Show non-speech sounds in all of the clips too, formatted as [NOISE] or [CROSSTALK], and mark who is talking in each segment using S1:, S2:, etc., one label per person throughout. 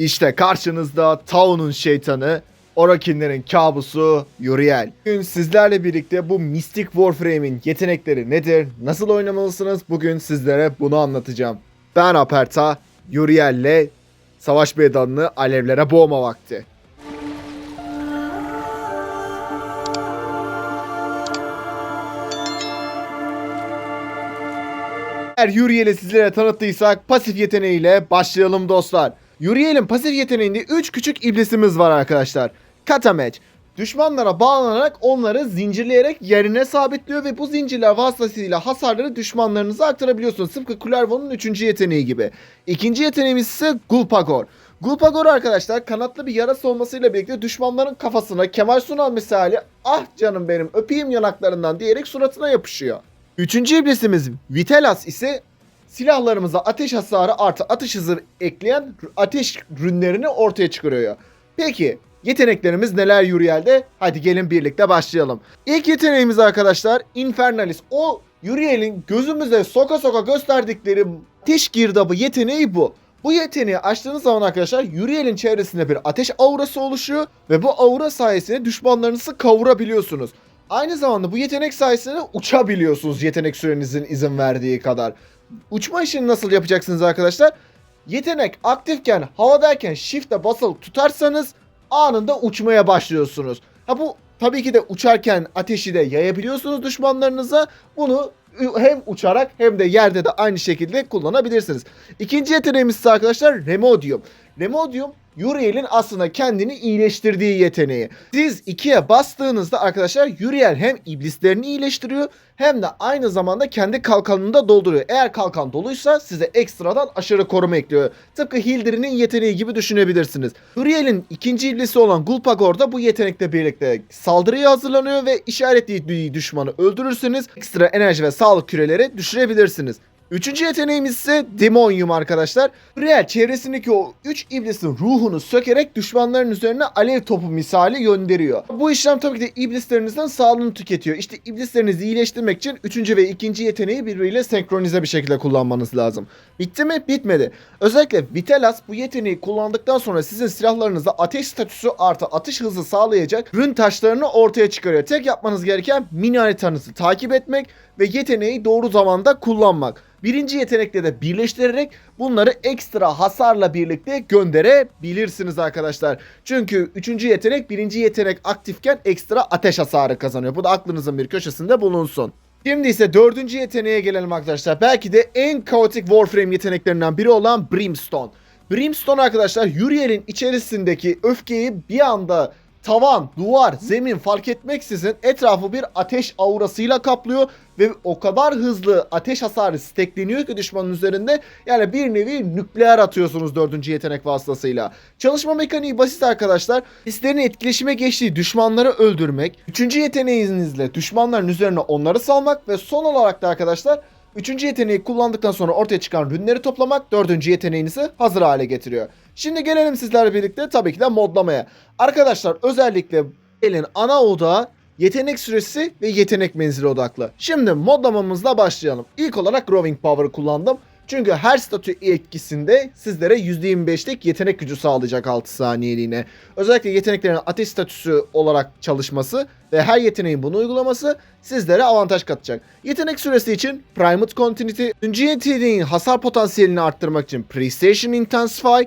S1: İşte karşınızda Tao'nun şeytanı, Orokinlerin kabusu Uriel. Bugün sizlerle birlikte bu Mystic Warframe'in yetenekleri nedir, nasıl oynamalısınız bugün sizlere bunu anlatacağım. Ben Aperta, Uriel'le savaş meydanını alevlere boğma vakti. Eğer Uriel'i sizlere tanıttıysak pasif yeteneğiyle başlayalım dostlar. Uriel'in pasif yeteneğinde 3 küçük iblisimiz var arkadaşlar. Katameç. Düşmanlara bağlanarak onları zincirleyerek yerine sabitliyor ve bu zincirler vasıtasıyla hasarları düşmanlarınıza aktarabiliyorsunuz. Tıpkı Kullervo'nun 3. yeteneği gibi. İkinci yeteneğimiz ise Gulpagor. Gulpagor arkadaşlar kanatlı bir yarası olmasıyla birlikte düşmanların kafasına Kemal Sunal misali ah canım benim öpeyim yanaklarından diyerek suratına yapışıyor. Üçüncü iblisimiz Vitelas ise silahlarımıza ateş hasarı artı atış hızı ekleyen ateş rünlerini ortaya çıkarıyor. Peki yeteneklerimiz neler Uriel'de? Hadi gelin birlikte başlayalım. İlk yeteneğimiz arkadaşlar Infernalis. O Uriel'in gözümüze soka soka gösterdikleri ateş girdabı yeteneği bu. Bu yeteneği açtığınız zaman arkadaşlar Uriel'in çevresinde bir ateş aurası oluşuyor ve bu aura sayesinde düşmanlarınızı kavurabiliyorsunuz. Aynı zamanda bu yetenek sayesinde uçabiliyorsunuz yetenek sürenizin izin verdiği kadar. Uçma işini nasıl yapacaksınız arkadaşlar? Yetenek aktifken havadayken shift'e basılı tutarsanız anında uçmaya başlıyorsunuz. Ha bu tabii ki de uçarken ateşi de yayabiliyorsunuz düşmanlarınıza. Bunu hem uçarak hem de yerde de aynı şekilde kullanabilirsiniz. İkinci yeteneğimiz ise arkadaşlar Remodium. Remodium Uriel'in aslında kendini iyileştirdiği yeteneği. Siz ikiye bastığınızda arkadaşlar Uriel hem iblislerini iyileştiriyor hem de aynı zamanda kendi kalkanını da dolduruyor. Eğer kalkan doluysa size ekstradan aşırı koruma ekliyor. Tıpkı Hildrin'in yeteneği gibi düşünebilirsiniz. Uriel'in ikinci iblisi olan Gulpagor da bu yetenekle birlikte saldırıya hazırlanıyor ve işaretlediği düşmanı öldürürseniz ekstra enerji ve sağlık küreleri düşürebilirsiniz. Üçüncü yeteneğimiz ise Demonium arkadaşlar. Real çevresindeki o 3 iblisin ruhunu sökerek düşmanların üzerine alev topu misali gönderiyor. Bu işlem tabii ki de iblislerinizden sağlığını tüketiyor. İşte iblislerinizi iyileştirmek için 3. ve 2. yeteneği birbiriyle senkronize bir şekilde kullanmanız lazım. Bitti mi? Bitmedi. Özellikle Vitelas bu yeteneği kullandıktan sonra sizin silahlarınıza ateş statüsü artı atış hızı sağlayacak rün taşlarını ortaya çıkarıyor. Tek yapmanız gereken mini haritanızı takip etmek ve yeteneği doğru zamanda kullanmak. Birinci yetenekle de birleştirerek bunları ekstra hasarla birlikte gönderebilirsiniz arkadaşlar. Çünkü üçüncü yetenek birinci yetenek aktifken ekstra ateş hasarı kazanıyor. Bu da aklınızın bir köşesinde bulunsun. Şimdi ise dördüncü yeteneğe gelelim arkadaşlar. Belki de en kaotik Warframe yeteneklerinden biri olan Brimstone. Brimstone arkadaşlar Uriel'in içerisindeki öfkeyi bir anda tavan, duvar, zemin fark etmeksizin etrafı bir ateş aurasıyla kaplıyor ve o kadar hızlı ateş hasarı stekleniyor ki düşmanın üzerinde yani bir nevi nükleer atıyorsunuz dördüncü yetenek vasıtasıyla. Çalışma mekaniği basit arkadaşlar. Hislerin etkileşime geçtiği düşmanları öldürmek. Üçüncü yeteneğinizle düşmanların üzerine onları salmak ve son olarak da arkadaşlar Üçüncü yeteneği kullandıktan sonra ortaya çıkan rünleri toplamak dördüncü yeteneğinizi hazır hale getiriyor. Şimdi gelelim sizlerle birlikte tabii ki de modlamaya. Arkadaşlar özellikle elin ana odağı yetenek süresi ve yetenek menzili odaklı. Şimdi modlamamızla başlayalım. İlk olarak Growing Power'ı kullandım. Çünkü her statü etkisinde sizlere %25'lik yetenek gücü sağlayacak 6 saniyeliğine. Özellikle yeteneklerin ateş statüsü olarak çalışması ve her yeteneğin bunu uygulaması sizlere avantaj katacak. Yetenek süresi için Primate Continuity, 3. yeteneğin hasar potansiyelini arttırmak için Prestation Intensify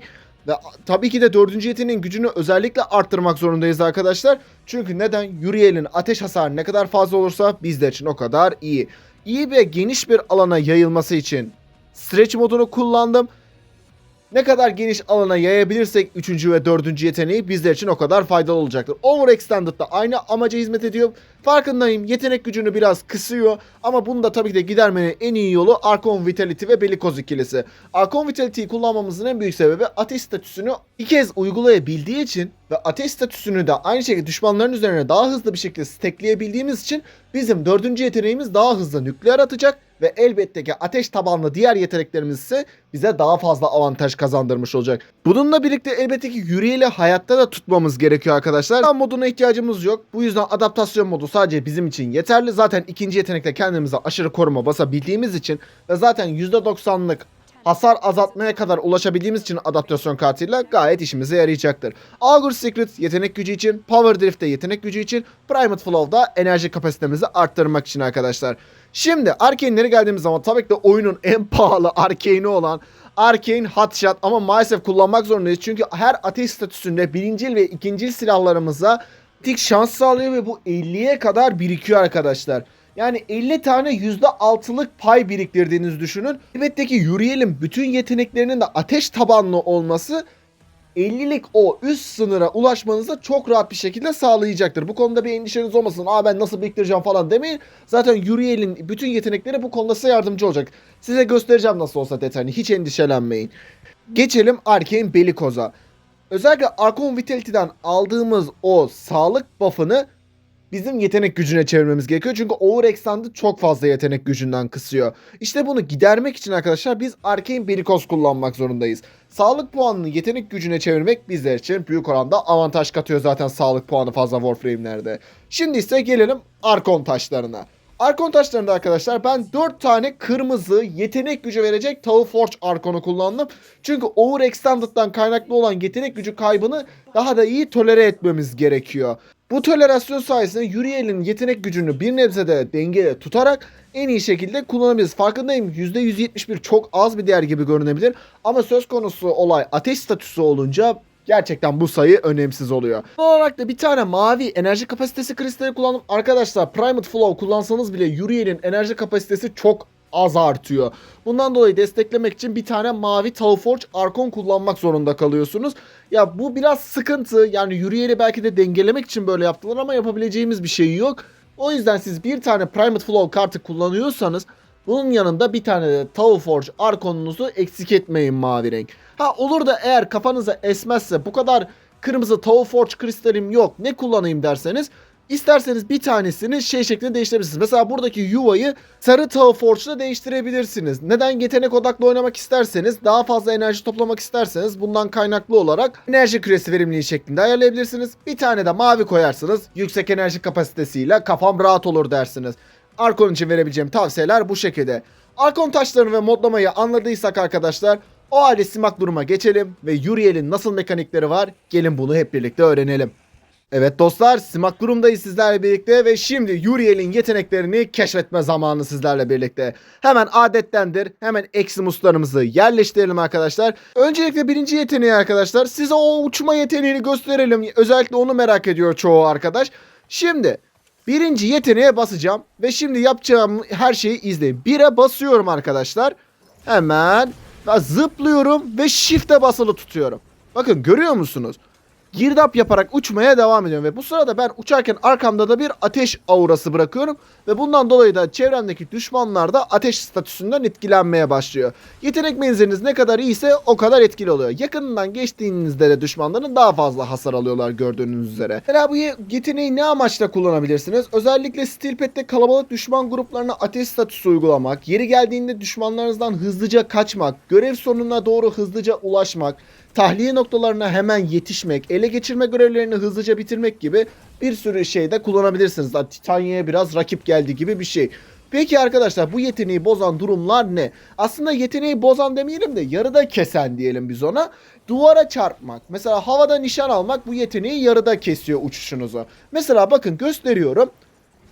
S1: ve tabii ki de dördüncü yeteneğin gücünü özellikle arttırmak zorundayız arkadaşlar. Çünkü neden? Uriel'in ateş hasarı ne kadar fazla olursa bizler için o kadar iyi. İyi ve geniş bir alana yayılması için Stretch modunu kullandım. Ne kadar geniş alana yayabilirsek 3. ve 4. yeteneği bizler için o kadar faydalı olacaktır. Overextended da aynı amaca hizmet ediyor. Farkındayım yetenek gücünü biraz kısıyor ama bunu da tabii ki de gidermenin en iyi yolu Archon Vitality ve Belikoz ikilisi. Archon Vitality'yi kullanmamızın en büyük sebebi ateş statüsünü bir kez uygulayabildiği için ve ateş statüsünü de aynı şekilde düşmanların üzerine daha hızlı bir şekilde stekleyebildiğimiz için bizim dördüncü yeteneğimiz daha hızlı nükleer atacak ve elbette ki ateş tabanlı diğer yeteneklerimiz ise bize daha fazla avantaj kazandırmış olacak. Bununla birlikte elbette ki Uriel'i hayatta da tutmamız gerekiyor arkadaşlar. Tam moduna ihtiyacımız yok. Bu yüzden adaptasyon modu sadece bizim için yeterli. Zaten ikinci yetenekte kendimize aşırı koruma basabildiğimiz için ve zaten %90'lık hasar azaltmaya kadar ulaşabildiğimiz için adaptasyon kartıyla gayet işimize yarayacaktır. Augur Secret yetenek gücü için, Power Drift'te yetenek gücü için, Primate Flow'da enerji kapasitemizi arttırmak için arkadaşlar. Şimdi Arkane'lere geldiğimiz zaman tabii ki de oyunun en [LAUGHS] pahalı Arkane'i olan Arcane Hotshot ama maalesef kullanmak zorundayız. Çünkü her ateş statüsünde birincil ve ikincil silahlarımıza tik şans sağlıyor ve bu 50'ye kadar birikiyor arkadaşlar. Yani 50 tane %6'lık pay biriktirdiğinizi düşünün. Elbette ki yürüyelim bütün yeteneklerinin de ateş tabanlı olması 50'lik o üst sınıra ulaşmanızı çok rahat bir şekilde sağlayacaktır. Bu konuda bir endişeniz olmasın. Aa ben nasıl biriktireceğim falan demeyin. Zaten Yuriel'in bütün yetenekleri bu konuda size yardımcı olacak. Size göstereceğim nasıl olsa detayını. Hiç endişelenmeyin. Geçelim Arcane Belikoz'a. Özellikle Archon Vitality'den aldığımız o sağlık buff'ını bizim yetenek gücüne çevirmemiz gerekiyor. Çünkü Overextend'i çok fazla yetenek gücünden kısıyor. İşte bunu gidermek için arkadaşlar biz Arcane Belikoz kullanmak zorundayız. Sağlık puanını yetenek gücüne çevirmek bizler için büyük oranda avantaj katıyor zaten sağlık puanı fazla Warframe'lerde. Şimdi ise gelelim Arkon taşlarına. Arkon taşlarında arkadaşlar ben 4 tane kırmızı yetenek gücü verecek Tau Forge Arkon'u kullandım. Çünkü Overextended'dan kaynaklı olan yetenek gücü kaybını daha da iyi tolere etmemiz gerekiyor. Bu tolerasyon sayesinde Yuriel'in yetenek gücünü bir nebzede dengede tutarak en iyi şekilde kullanabiliriz. Farkındayım %171 çok az bir değer gibi görünebilir ama söz konusu olay ateş statüsü olunca gerçekten bu sayı önemsiz oluyor. Son olarak da bir tane mavi enerji kapasitesi kristali kullandım. Arkadaşlar Primate Flow kullansanız bile Yuriel'in enerji kapasitesi çok az artıyor. Bundan dolayı desteklemek için bir tane mavi Tau Forge Arkon kullanmak zorunda kalıyorsunuz. Ya bu biraz sıkıntı. Yani Yuriel'i belki de dengelemek için böyle yaptılar ama yapabileceğimiz bir şey yok. O yüzden siz bir tane Primate Flow kartı kullanıyorsanız bunun yanında bir tane de Tau Forge Arkon'unuzu eksik etmeyin mavi renk. Ha olur da eğer kafanıza esmezse bu kadar kırmızı Tau Forge kristalim yok ne kullanayım derseniz İsterseniz bir tanesini şey şeklinde değiştirebilirsiniz. Mesela buradaki yuvayı sarı Tau Forge'la değiştirebilirsiniz. Neden yetenek odaklı oynamak isterseniz, daha fazla enerji toplamak isterseniz bundan kaynaklı olarak enerji küresi verimliliği şeklinde ayarlayabilirsiniz. Bir tane de mavi koyarsınız. Yüksek enerji kapasitesiyle kafam rahat olur dersiniz. Arkon için verebileceğim tavsiyeler bu şekilde. Arkon taşlarını ve modlamayı anladıysak arkadaşlar o halde simak duruma geçelim ve Yuriel'in nasıl mekanikleri var gelin bunu hep birlikte öğrenelim. Evet dostlar Simak durumdayız sizlerle birlikte ve şimdi Yuriel'in yeteneklerini keşfetme zamanı sizlerle birlikte. Hemen adettendir hemen Eximus'larımızı yerleştirelim arkadaşlar. Öncelikle birinci yeteneği arkadaşlar size o uçma yeteneğini gösterelim. Özellikle onu merak ediyor çoğu arkadaş. Şimdi birinci yeteneğe basacağım ve şimdi yapacağım her şeyi izleyin. Bire basıyorum arkadaşlar. Hemen zıplıyorum ve shift'e basılı tutuyorum. Bakın görüyor musunuz? Girdap yaparak uçmaya devam ediyorum ve bu sırada ben uçarken arkamda da bir ateş aurası bırakıyorum ve bundan dolayı da çevremdeki düşmanlar da ateş statüsünden etkilenmeye başlıyor. Yetenek menziliniz ne kadar iyiyse o kadar etkili oluyor. Yakınından geçtiğinizde de düşmanların daha fazla hasar alıyorlar gördüğünüz üzere. Mesela bu yeteneği ne amaçla kullanabilirsiniz? Özellikle Steel Pet'te kalabalık düşman gruplarına ateş statüsü uygulamak, yeri geldiğinde düşmanlarınızdan hızlıca kaçmak, görev sonuna doğru hızlıca ulaşmak, tahliye noktalarına hemen yetişmek, ele geçirme görevlerini hızlıca bitirmek gibi bir sürü şeyde kullanabilirsiniz. Titania'ya biraz rakip geldi gibi bir şey. Peki arkadaşlar bu yeteneği bozan durumlar ne? Aslında yeteneği bozan demeyelim de yarıda kesen diyelim biz ona. Duvara çarpmak. Mesela havada nişan almak bu yeteneği yarıda kesiyor uçuşunuzu. Mesela bakın gösteriyorum.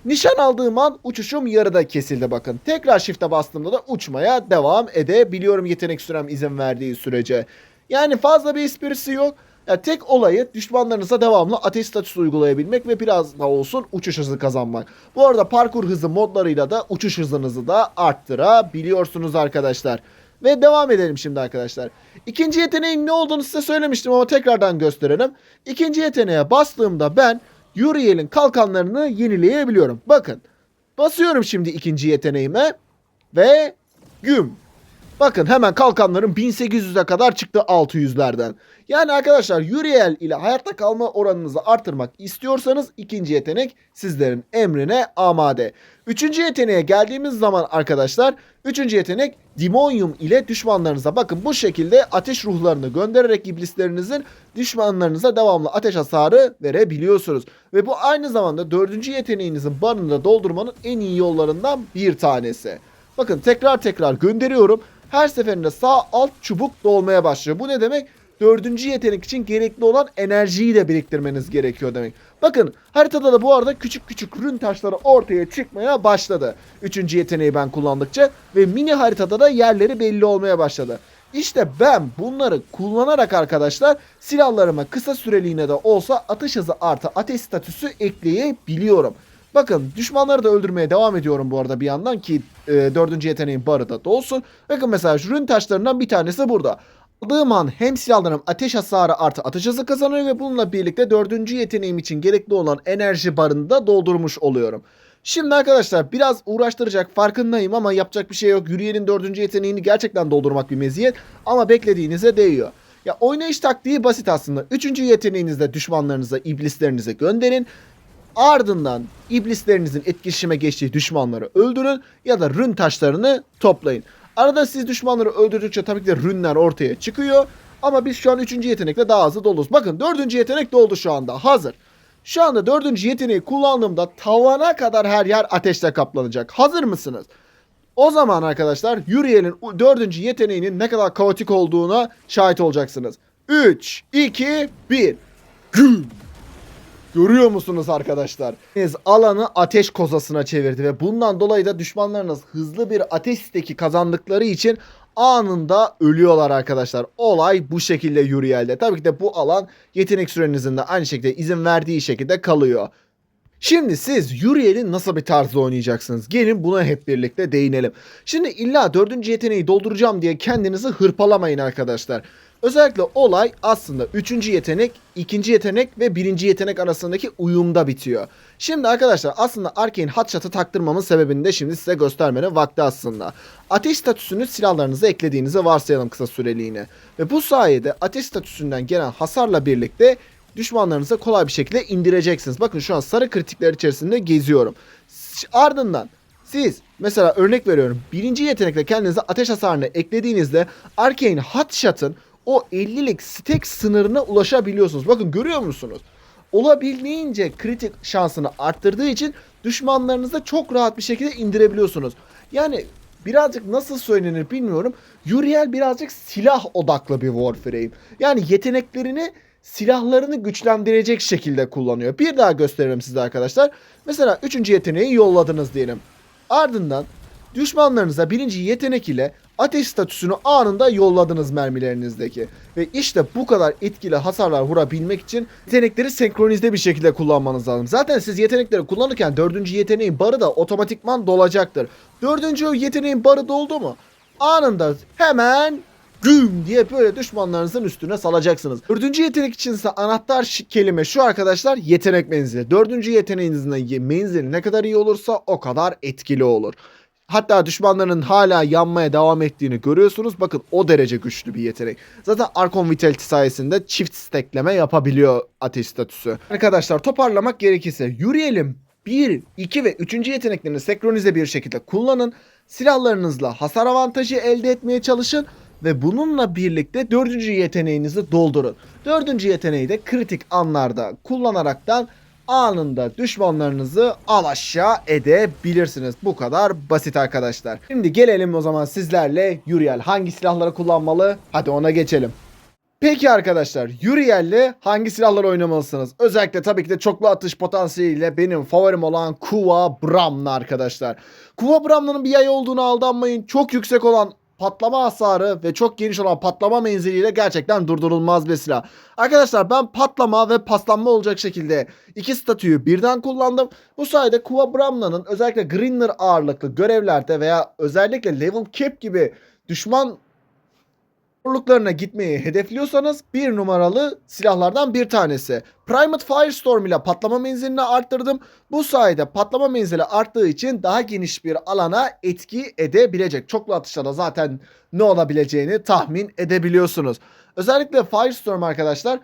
S1: Nişan aldığım an uçuşum yarıda kesildi bakın. Tekrar shift'e bastığımda da uçmaya devam edebiliyorum yetenek sürem izin verdiği sürece. Yani fazla bir esprisi yok. Ya tek olayı düşmanlarınıza devamlı ateş statüsü uygulayabilmek ve biraz da olsun uçuş hızı kazanmak. Bu arada parkur hızı modlarıyla da uçuş hızınızı da arttırabiliyorsunuz arkadaşlar. Ve devam edelim şimdi arkadaşlar. İkinci yeteneğin ne olduğunu size söylemiştim ama tekrardan gösterelim. İkinci yeteneğe bastığımda ben Uriel'in kalkanlarını yenileyebiliyorum. Bakın basıyorum şimdi ikinci yeteneğime ve güm Bakın hemen kalkanların 1800'e kadar çıktı 600'lerden. Yani arkadaşlar Uriel ile hayatta kalma oranınızı artırmak istiyorsanız ikinci yetenek sizlerin emrine amade. Üçüncü yeteneğe geldiğimiz zaman arkadaşlar üçüncü yetenek Demonium ile düşmanlarınıza bakın bu şekilde ateş ruhlarını göndererek iblislerinizin düşmanlarınıza devamlı ateş hasarı verebiliyorsunuz. Ve bu aynı zamanda dördüncü yeteneğinizin barını da doldurmanın en iyi yollarından bir tanesi. Bakın tekrar tekrar gönderiyorum her seferinde sağ alt çubuk dolmaya başlıyor. Bu ne demek? Dördüncü yetenek için gerekli olan enerjiyi de biriktirmeniz gerekiyor demek. Bakın haritada da bu arada küçük küçük rün taşları ortaya çıkmaya başladı. Üçüncü yeteneği ben kullandıkça ve mini haritada da yerleri belli olmaya başladı. İşte ben bunları kullanarak arkadaşlar silahlarıma kısa süreliğine de olsa atış hızı artı ateş statüsü ekleyebiliyorum. Bakın düşmanları da öldürmeye devam ediyorum bu arada bir yandan ki e, dördüncü yeteneğin barı da dolsun. Bakın mesela rün taşlarından bir tanesi burada. Aldığım an hem silahlarım ateş hasarı artı atış hızı kazanıyor ve bununla birlikte dördüncü yeteneğim için gerekli olan enerji barını da doldurmuş oluyorum. Şimdi arkadaşlar biraz uğraştıracak farkındayım ama yapacak bir şey yok. Yürüyenin dördüncü yeteneğini gerçekten doldurmak bir meziyet ama beklediğinize değiyor. Ya oynayış taktiği basit aslında. Üçüncü yeteneğinizde düşmanlarınıza, iblislerinize gönderin. Ardından iblislerinizin etkileşime geçtiği düşmanları öldürün ya da rün taşlarını toplayın. Arada siz düşmanları öldürdükçe tabii ki de rünler ortaya çıkıyor. Ama biz şu an üçüncü yetenekle daha hızlı doluz. Bakın dördüncü yetenek doldu şu anda. Hazır. Şu anda dördüncü yeteneği kullandığımda tavana kadar her yer ateşle kaplanacak. Hazır mısınız? O zaman arkadaşlar Uriel'in dördüncü yeteneğinin ne kadar kaotik olduğuna şahit olacaksınız. 3, 2, 1. Güm! Görüyor musunuz arkadaşlar? Alanı ateş kozasına çevirdi ve bundan dolayı da düşmanlarınız hızlı bir ateş steki kazandıkları için anında ölüyorlar arkadaşlar. Olay bu şekilde Uriel'de. Tabii ki de bu alan yetenek sürenizin de aynı şekilde izin verdiği şekilde kalıyor. Şimdi siz Uriel'i nasıl bir tarzda oynayacaksınız? Gelin buna hep birlikte değinelim. Şimdi illa dördüncü yeteneği dolduracağım diye kendinizi hırpalamayın arkadaşlar. Özellikle olay aslında üçüncü yetenek, ikinci yetenek ve birinci yetenek arasındaki uyumda bitiyor. Şimdi arkadaşlar aslında Arcane Hotshot'ı taktırmamın sebebini de şimdi size göstermenin vakti aslında. Ateş statüsünü silahlarınıza eklediğinizi varsayalım kısa süreliğine. Ve bu sayede ateş statüsünden gelen hasarla birlikte düşmanlarınıza kolay bir şekilde indireceksiniz. Bakın şu an sarı kritikler içerisinde geziyorum. Ardından siz mesela örnek veriyorum birinci yetenekle kendinize ateş hasarını eklediğinizde Arcane Hotshot'ın o 50'lik stack sınırına ulaşabiliyorsunuz. Bakın görüyor musunuz? Olabildiğince kritik şansını arttırdığı için düşmanlarınızı çok rahat bir şekilde indirebiliyorsunuz. Yani birazcık nasıl söylenir bilmiyorum. Uriel birazcık silah odaklı bir Warframe. Yani yeteneklerini silahlarını güçlendirecek şekilde kullanıyor. Bir daha gösteririm size arkadaşlar. Mesela 3. yeteneği yolladınız diyelim. Ardından düşmanlarınıza birinci yetenek ile ateş statüsünü anında yolladınız mermilerinizdeki. Ve işte bu kadar etkili hasarlar vurabilmek için yetenekleri senkronize bir şekilde kullanmanız lazım. Zaten siz yetenekleri kullanırken dördüncü yeteneğin barı da otomatikman dolacaktır. Dördüncü yeteneğin barı doldu mu? Anında hemen güm diye böyle düşmanlarınızın üstüne salacaksınız. Dördüncü yetenek için ise anahtar kelime şu arkadaşlar yetenek menzili. Dördüncü yeteneğinizin ye- menzili ne kadar iyi olursa o kadar etkili olur. Hatta düşmanların hala yanmaya devam ettiğini görüyorsunuz. Bakın o derece güçlü bir yetenek. Zaten Arkon Vitality sayesinde çift stackleme yapabiliyor ateş statüsü. Arkadaşlar toparlamak gerekirse yürüyelim. 1, 2 ve 3. yeteneklerini senkronize bir şekilde kullanın. Silahlarınızla hasar avantajı elde etmeye çalışın ve bununla birlikte dördüncü yeteneğinizi doldurun. Dördüncü yeteneği de kritik anlarda kullanaraktan anında düşmanlarınızı al aşağı edebilirsiniz. Bu kadar basit arkadaşlar. Şimdi gelelim o zaman sizlerle Uriel hangi silahları kullanmalı? Hadi ona geçelim. Peki arkadaşlar Uriel'le hangi silahlar oynamalısınız? Özellikle tabii ki de çoklu atış potansiyeliyle benim favorim olan Kuva Bram'la arkadaşlar. Kuva Bram'ın bir yay olduğunu aldanmayın. Çok yüksek olan patlama hasarı ve çok geniş olan patlama menziliyle gerçekten durdurulmaz bir silah. Arkadaşlar ben patlama ve paslanma olacak şekilde iki statüyü birden kullandım. Bu sayede Kuva Bramla'nın özellikle Greener ağırlıklı görevlerde veya özellikle level cap gibi düşman zorluklarına gitmeyi hedefliyorsanız bir numaralı silahlardan bir tanesi. Primate Firestorm ile patlama menzilini arttırdım. Bu sayede patlama menzili arttığı için daha geniş bir alana etki edebilecek. Çoklu atışlarda zaten ne olabileceğini tahmin edebiliyorsunuz. Özellikle Firestorm arkadaşlar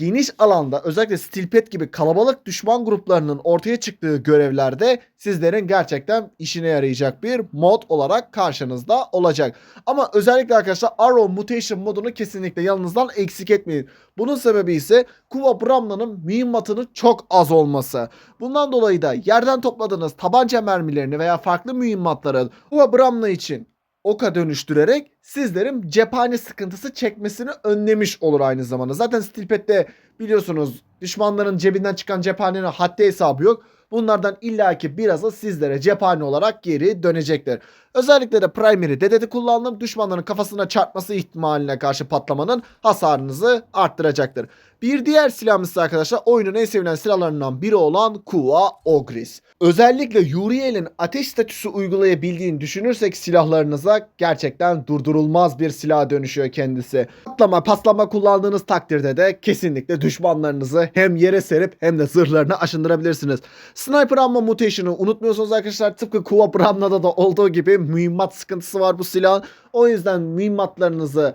S1: geniş alanda özellikle Stilpet gibi kalabalık düşman gruplarının ortaya çıktığı görevlerde sizlerin gerçekten işine yarayacak bir mod olarak karşınızda olacak. Ama özellikle arkadaşlar Arrow Mutation modunu kesinlikle yanınızdan eksik etmeyin. Bunun sebebi ise Kuva Bramla'nın mühimmatının çok az olması. Bundan dolayı da yerden topladığınız tabanca mermilerini veya farklı mühimmatları Kuva Bramla için oka dönüştürerek sizlerin cephane sıkıntısı çekmesini önlemiş olur aynı zamanda. Zaten Stilpet'te biliyorsunuz düşmanların cebinden çıkan cephanenin haddi hesabı yok. Bunlardan illaki birazı sizlere cephane olarak geri dönecektir. Özellikle de primary dedeti kullandım. Düşmanların kafasına çarpması ihtimaline karşı patlamanın hasarınızı arttıracaktır. Bir diğer silahımız arkadaşlar oyunun en sevilen silahlarından biri olan Kuva Ogris. Özellikle Uriel'in ateş statüsü uygulayabildiğini düşünürsek silahlarınıza gerçekten durdurulmaz bir silaha dönüşüyor kendisi. Patlama paslama kullandığınız takdirde de kesinlikle düşmanlarınızı hem yere serip hem de zırhlarını aşındırabilirsiniz. Sniper Ammo Mutation'ı unutmuyorsunuz arkadaşlar. Tıpkı Kuva Bramna'da da olduğu gibi mühimmat sıkıntısı var bu silahın. O yüzden mühimmatlarınızı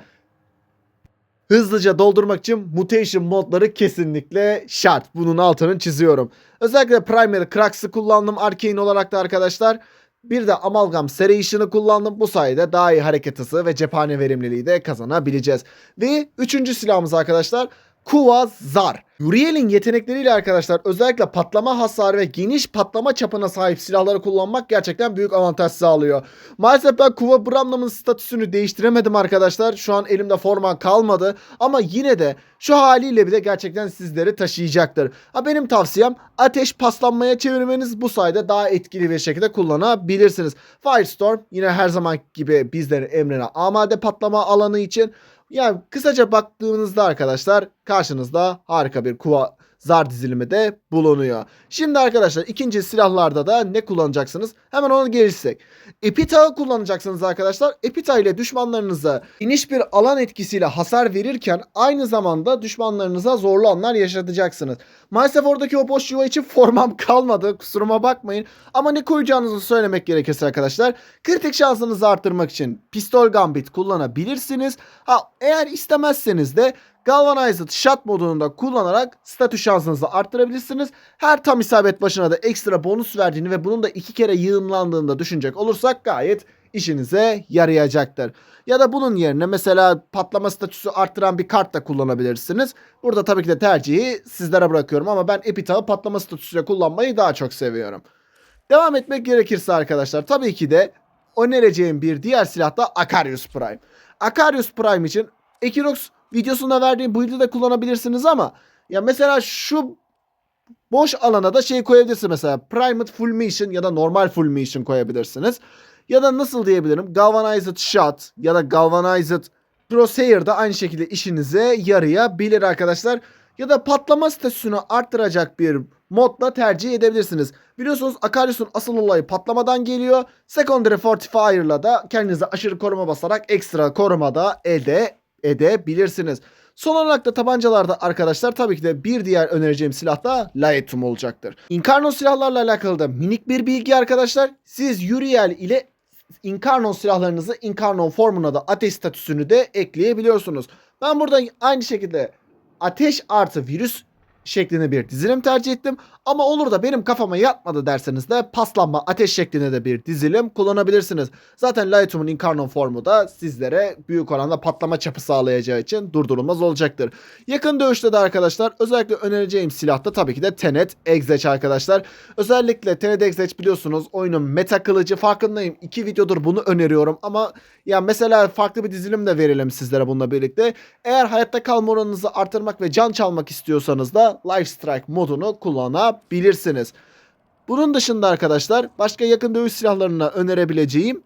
S1: hızlıca doldurmak için mutation modları kesinlikle şart. Bunun altını çiziyorum. Özellikle Primary Cracks'ı kullandım Arcane olarak da arkadaşlar. Bir de Amalgam Serration'ı kullandım. Bu sayede daha iyi hareket hızı ve cephane verimliliği de kazanabileceğiz. Ve üçüncü silahımız arkadaşlar Kuva Zar. Uriel'in yetenekleriyle arkadaşlar özellikle patlama hasarı ve geniş patlama çapına sahip silahları kullanmak gerçekten büyük avantaj sağlıyor. Maalesef ben Kuva Bramnam'ın statüsünü değiştiremedim arkadaşlar. Şu an elimde forma kalmadı. Ama yine de şu haliyle bile gerçekten sizleri taşıyacaktır. Ha benim tavsiyem ateş paslanmaya çevirmeniz bu sayede daha etkili bir şekilde kullanabilirsiniz. Firestorm yine her zaman gibi bizlerin emrine amade patlama alanı için yani kısaca baktığınızda arkadaşlar karşınızda harika bir kuva zar dizilimi de bulunuyor. Şimdi arkadaşlar ikinci silahlarda da ne kullanacaksınız? Hemen ona gelirsek. Epita'yı kullanacaksınız arkadaşlar. Epita ile düşmanlarınıza iniş bir alan etkisiyle hasar verirken aynı zamanda düşmanlarınıza zorlu anlar yaşatacaksınız. Maalesef oradaki o boş yuva için formam [LAUGHS] kalmadı. Kusuruma bakmayın. Ama ne koyacağınızı söylemek gerekirse arkadaşlar. Kritik şansınızı arttırmak için pistol gambit kullanabilirsiniz. Ha eğer istemezseniz de Galvanized Shot modunu da kullanarak statü şansınızı arttırabilirsiniz. Her tam isabet başına da ekstra bonus verdiğini ve bunun da iki kere yığınlandığını da düşünecek olursak gayet işinize yarayacaktır. Ya da bunun yerine mesela patlama statüsü arttıran bir kart da kullanabilirsiniz. Burada tabii ki de tercihi sizlere bırakıyorum ama ben Epitap'ı patlama statüsüyle kullanmayı daha çok seviyorum. Devam etmek gerekirse arkadaşlar tabii ki de önereceğim bir diğer silah da Akarius Prime. Akarius Prime için Equinox videosunda verdiğim build'i de kullanabilirsiniz ama ya mesela şu boş alana da şey koyabilirsiniz mesela Primate Fulmination ya da normal Fulmination koyabilirsiniz. Ya da nasıl diyebilirim Galvanized Shot ya da Galvanized Crosshair da aynı şekilde işinize yarayabilir arkadaşlar. Ya da patlama statüsünü arttıracak bir modla tercih edebilirsiniz. Biliyorsunuz Akarius'un asıl olayı patlamadan geliyor. Secondary Fortifier'la da kendinize aşırı koruma basarak ekstra koruma da elde edebilirsiniz. Son olarak da tabancalarda arkadaşlar tabii ki de bir diğer önereceğim silah da Laetum olacaktır. Incarno silahlarla alakalı da minik bir bilgi arkadaşlar. Siz Uriel ile Incarno silahlarınızı Incarno formuna da ateş statüsünü de ekleyebiliyorsunuz. Ben burada aynı şekilde ateş artı virüs şeklinde bir dizilim tercih ettim. Ama olur da benim kafama yatmadı derseniz de paslanma ateş şeklinde de bir dizilim kullanabilirsiniz. Zaten Lightroom'un Incarnon formu da sizlere büyük oranda patlama çapı sağlayacağı için durdurulmaz olacaktır. Yakın dövüşte de arkadaşlar özellikle önereceğim silah da tabii ki de Tenet Exech arkadaşlar. Özellikle Tenet Exech biliyorsunuz oyunun meta kılıcı farkındayım. İki videodur bunu öneriyorum ama ya mesela farklı bir dizilim de verelim sizlere bununla birlikte. Eğer hayatta kalma oranınızı artırmak ve can çalmak istiyorsanız da Life Strike modunu kullanabilirsiniz. Bunun dışında arkadaşlar başka yakın dövüş silahlarına önerebileceğim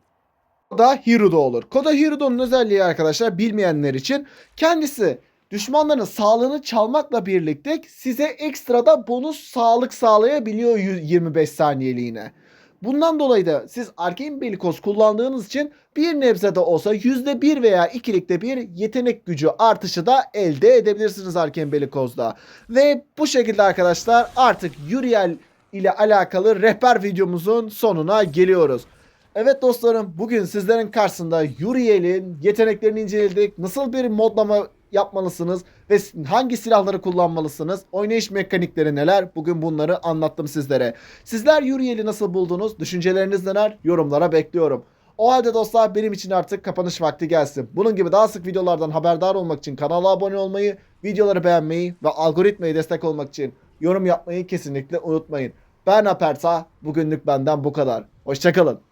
S1: Koda Hirudo olur. Koda Hirudo'nun özelliği arkadaşlar bilmeyenler için kendisi düşmanların sağlığını çalmakla birlikte size ekstra bonus sağlık sağlayabiliyor 25 saniyeliğine. Bundan dolayı da siz Arcane Belikos kullandığınız için bir nebze de olsa %1 veya 2'likte bir yetenek gücü artışı da elde edebilirsiniz Arcane Belikos'da. Ve bu şekilde arkadaşlar artık Uriel ile alakalı rehber videomuzun sonuna geliyoruz. Evet dostlarım bugün sizlerin karşısında Uriel'in yeteneklerini inceledik. Nasıl bir modlama yapmalısınız ve hangi silahları kullanmalısınız? Oynayış mekanikleri neler? Bugün bunları anlattım sizlere. Sizler Uriel'i nasıl buldunuz? Düşünceleriniz neler? Yorumlara bekliyorum. O halde dostlar benim için artık kapanış vakti gelsin. Bunun gibi daha sık videolardan haberdar olmak için kanala abone olmayı, videoları beğenmeyi ve algoritmayı destek olmak için yorum yapmayı kesinlikle unutmayın. Ben Aperta, bugünlük benden bu kadar. Hoşçakalın.